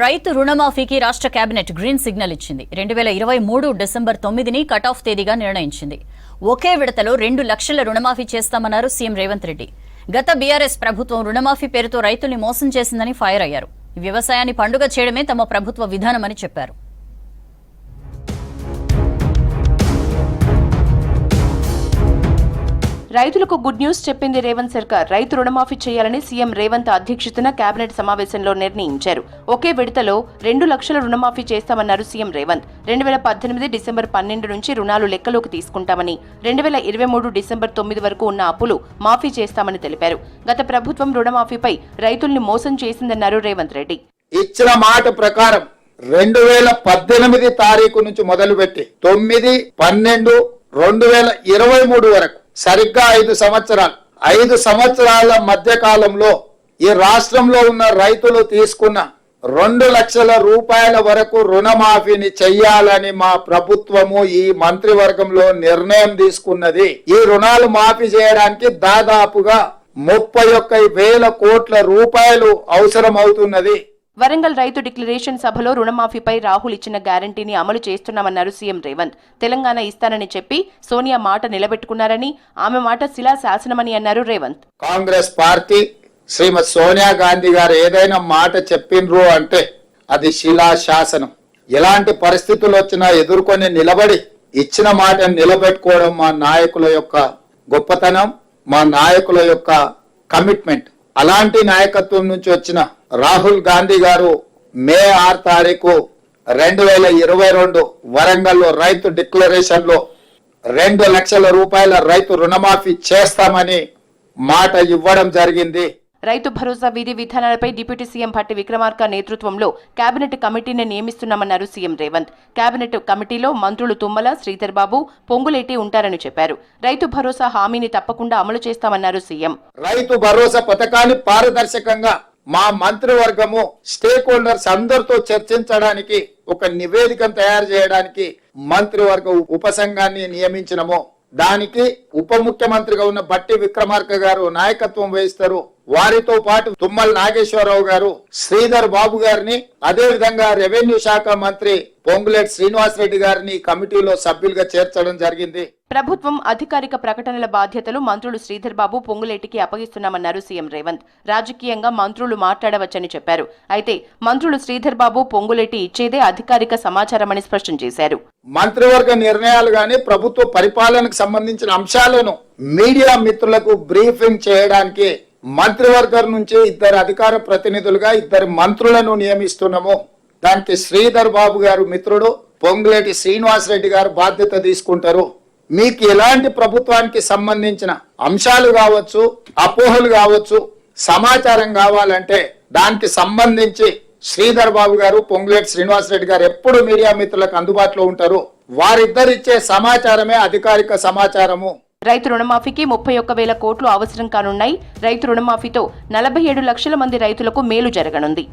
రైతు రుణమాఫీకి రాష్ట్ర కేబినెట్ గ్రీన్ సిగ్నల్ ఇచ్చింది. రెండు వేల ఇరవై మూడు డిసెంబర్ తొమ్మిదిని కట్ ఆఫ్ తేదీగా నిర్ణయించింది. ఒకే విడతలో రెండు లక్షల రుణమాఫీ చేస్తామన్నారు సీఎం రేవంత్ రెడ్డి. గత బీఆర్ఎస్ ప్రభుత్వం రుణమాఫీ పేరుతో రైతుల్ని మోసం చేసిందని ఫైర్ అయ్యారు. వ్యవసాయాన్ని పండుగ చేయడమే తమ ప్రభుత్వ విధానమని చెప్పారు. రైతులకు గుడ్ న్యూస్ చెప్పింది రేవంత్ సర్కార్. రైతు రుణమాఫీ చేయాలని సీఎం రేవంత్ అధ్యక్షతన కేబినెట్ సమావేశంలో నిర్ణయించారు. ఒకే విడతలో రెండు లక్షల రుణమాఫీ చేస్తామన్నారు సీఎం రేవంత్. రెండు వేల పద్దెనిమిది డిసెంబర్ పన్నెండు నుంచి రుణాలు లెక్కలోకి తీసుకుంటామని రెండు వేల ఇరవై మూడు డిసెంబర్ తొమ్మిది వరకు ఉన్న అప్పులు మాఫీ చేస్తామని తెలిపారు. గత ప్రభుత్వం రుణమాఫీపై రైతుల్ని మోసం చేసిందన్నారు రేవంత్ రెడ్డి. ఇచ్చిన మాట ప్రకారం రెండు వేల పద్దెనిమిది తారీఖు నుంచి మొదలుపెట్టి తొమ్మిది పన్నెండు రెండు వేల ఇరవై మూడు వరకు సరిగ్గా ఐదు సంవత్సరాలు ఐదు సంవత్సరాల మధ్య కాలంలో ఈ రాష్ట్రంలో ఉన్న రైతులు తీసుకున్న రెండు లక్షల రూపాయల వరకు రుణమాఫీని చెయ్యాలని మా ప్రభుత్వము ఈ మంత్రివర్గంలో నిర్ణయం తీసుకున్నది. ఈ రుణాలు మాఫీ చేయడానికి దాదాపుగా ముప్పై ఒక్క వేల కోట్ల రూపాయలు అవసరం అవుతున్నది వరంగల్ రైతు డిక్లరేషన్ సభలో రుణమాఫీపై రాహుల్ ఇచ్చిన గ్యారంటీని అమలు చేస్తున్నామన్నారు సీఎం రేవంత్. తెలంగాణ ఇస్తానని చెప్పి సోనియా మాట నిలబెట్టుకున్నారని ఆమె మాట శిలా శాసనమని అన్నారు రేవంత్. కాంగ్రెస్ పార్టీ శ్రీమతి సోనియా గాంధీ గారు ఏదైనా మాట చెప్పిండ్రు అంటే అది శిలా శాసనం. ఎలాంటి పరిస్థితులు వచ్చినా ఎదుర్కొని నిలబడి ఇచ్చిన మాటను నిలబెట్టుకోవడం మా నాయకుల యొక్క గొప్పతనం మా నాయకుల యొక్క కమిట్మెంట్. అలాంటి నాయకత్వం నుంచి వచ్చిన రాహుల్ గాంధీ గారు మే ఆరు తారీఖు రెండు వేల ఇరవై రెండు వరంగల్లో రైతు డిక్లరేషన్లో రెండు లక్షల రూపాయల రైతు రుణమాఫీ చేస్తామని మాట ఇవ్వడం జరిగింది. రైతు భరోసా విధి విధానాలపై డిప్యూటీ సీఎం భట్టి విక్రమార్క నేతృత్వంలో కేబినెట్ కమిటీని నియమిస్తున్నామన్నారు సీఎం రేవంత్. కేబినెట్ కమిటీలో మంత్రులు తుమ్మల శ్రీధర్ బాబు పొంగులేటి ఉంటారని చెప్పారు. రైతు భరోసా హామీని తప్పకుండా అమలు చేస్తామన్నారు సీఎం. రైతు భరోసా పథకాన్ని పారదర్శకంగా మా మంత్రివర్గము స్టేక్ హోల్డర్స్ అందరితో చర్చించడానికి ఒక నివేదికను తయారు చేయడానికి మంత్రివర్గ ఉపసంఘాన్ని నియమించినము. దానికి ఉప ముఖ్యమంత్రిగా ఉన్న బట్టి విక్రమార్క గారు నాయకత్వం వహిస్తారు. వారితో పాటు తుమ్మల నాగేశ్వరరావు గారు శ్రీధర్ బాబు గారిని అదే విధంగా రెవెన్యూ శాఖ మంత్రి పొంగులేటి శ్రీనివాసరెడ్డి గారిని కమిటీలో సభ్యులుగా చేర్చడం జరిగింది. ప్రభుత్వం అధికారిక ప్రకటనల బాధ్యతలు మంత్రులు శ్రీధర్ బాబు పొంగులేటికి అప్పగిస్తున్నామన్నారు సీఎం రేవంత్. రాజకీయంగా మంత్రులు మాట్లాడవచ్చని చెప్పారు. అయితే మంత్రులు శ్రీధర్ బాబు పొంగులేటి ఇచ్చేదే అధికారిక సమాచారమని స్పష్టం చేశారు. మంత్రివర్గ నిర్ణయాలు గాని ప్రభుత్వ పరిపాలనకు సంబంధించిన అంశాలను మీడియా మిత్రులకు బ్రీఫింగ్ చేయడానికి మంత్రివర్గం నుంచి ఇద్దరు అధికార ప్రతినిధులుగా ఇద్దరు మంత్రులను నియమిస్తున్నాము. దానికి శ్రీధర్ బాబు గారు మిత్రుడు పొంగులేటి శ్రీనివాసరెడ్డి గారు బాధ్యత తీసుకుంటారు. మీకు ఎలాంటి ప్రభుత్వానికి సంబంధించిన అంశాలు కావచ్చు అపోహలు కావచ్చు సమాచారం కావాలంటే దానికి సంబంధించి శ్రీధర్ బాబు గారు పొంగులేటి శ్రీనివాసరెడ్డి గారు ఎప్పుడు మీడియా మిత్రులకు అందుబాటులో ఉంటారు. వారిద్దరిచ్చే సమాచారమే అధికారిక సమాచారము. రైతు రుణమాఫీకి ముప్పై ఒక్క వేల కోట్లు అవసరం కానున్నాయి. రైతు రుణమాఫీతో నలభై ఏడు లక్షల మంది రైతులకు మేలు జరగనుంది.